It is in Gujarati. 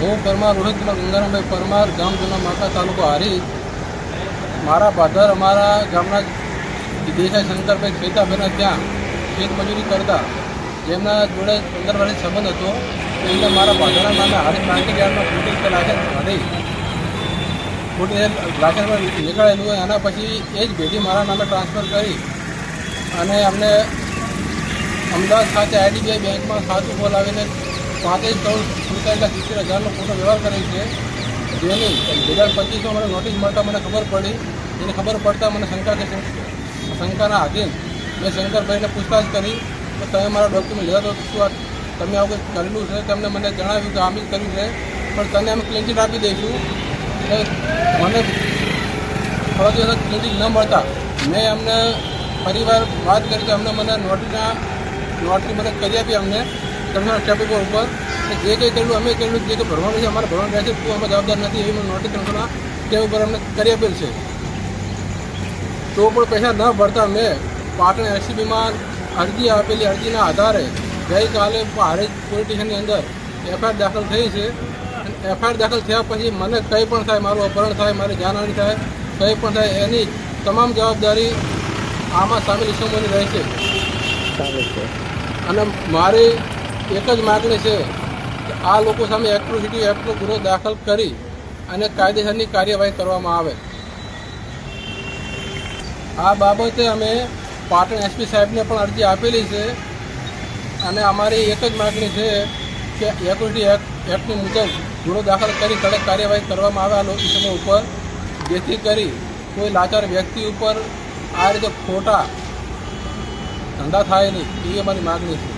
હું પરમાર કુમાર ગંગારામભાઈ પરમાર ગામ જૂના માતા તાલુકો હારી મારા ભાધર અમારા ગામના દેસાઈ શંકરભાઈ ખેતાભાઈના ત્યાં ખેત મજૂરી કરતા. જેમના જોડે પંદર વર્ષ સંબંધ હતો એમને મારા ભાધરના નામે હારી માર્કેટ ગાર્ડમાં ફૂટી કે લાગે હતી. ફૂટી લાખેમાં નીકળેલું એના પછી એ જ ભેટી મારા નામે ટ્રાન્સફર કરી. અને અમને અમદાવાદ ખાતે આઈડીબીઆઈ બેંકમાં ખાતું બોલાવીને પાંત્રીસ કરોડ સુડતાલીસ સિત્તેર હજારનો ખોટો વ્યવહાર કરે છે. જેની બે હજાર પચીસમાં મને નોટિસ મળતા મને ખબર પડી. એને ખબર પડતા મને શંકા કે શંક- શંકાના આધીન મેં શંકરભાઈને પૂછતાછ કરી કે તમે મારા ડોક્યુમેન્ટ લીધા તો શું તમે આવું કંઈક કરેલું છે? તમને મને જણાવ્યું કે આમ કર્યું છે. પણ તને અમે ક્લીન ચીટ આપી દઈશું. મને થોડા દિવસ ક્લીન ચીટ ન મળતા. મેં અમને ફરીવાર વાત કરી કે અમને મને નોટિસના નોટરી મને કરી આપી અમને. તમને ટેબલ ઉપર. અને જે કંઈ કર્યું અમે કર્યું જે કંઈ ભરવાનું છે અમારે ભરવાનું રહેશે તું અમે જવાબદાર નથી એવી મને નોટિસ ત્રણસોના તે ઉપર અમને કરી આપેલ છે. તો પણ પૈસા ન ભરતા મેં પાટણ એસસીબીમાં અરજી આપેલી અરજીના આધારે ગઈકાલે હારેજ પોલીસ સ્ટેશનની અંદર એફઆઈઆર દાખલ થઈ છે. અને એફઆઈઆર દાખલ થયા પછી મને કંઈ પણ થાય મારું અપહરણ થાય મારી જાનહાની થાય કંઈ પણ થાય એની તમામ જવાબદારી આમાં સામેલ ઇસમોની રહેશે. સારું છે. અને મારી એક જ માગણી છે કે આ લોકો સામે એટ્રોસિટી એક્ટનો ગુનો દાખલ કરી અને કાયદેસરની કાર્યવાહી કરવામાં આવે. આ બાબતે અમે પાટણ એસપી સાહેબને પણ અરજી આપેલી છે. અને અમારી એક જ માગણી છે કે એટ્રોસિટી એક્ટ એક્ટની મુજબ ગુનો દાખલ કરી કડક કાર્યવાહી કરવામાં આવે આ લોકો ઉપર. જેથી કરી કોઈ લાચાર વ્યક્તિ ઉપર આ રીતે ખોટા ધંધા થાય નહીં. એ અમારી માગણી છે.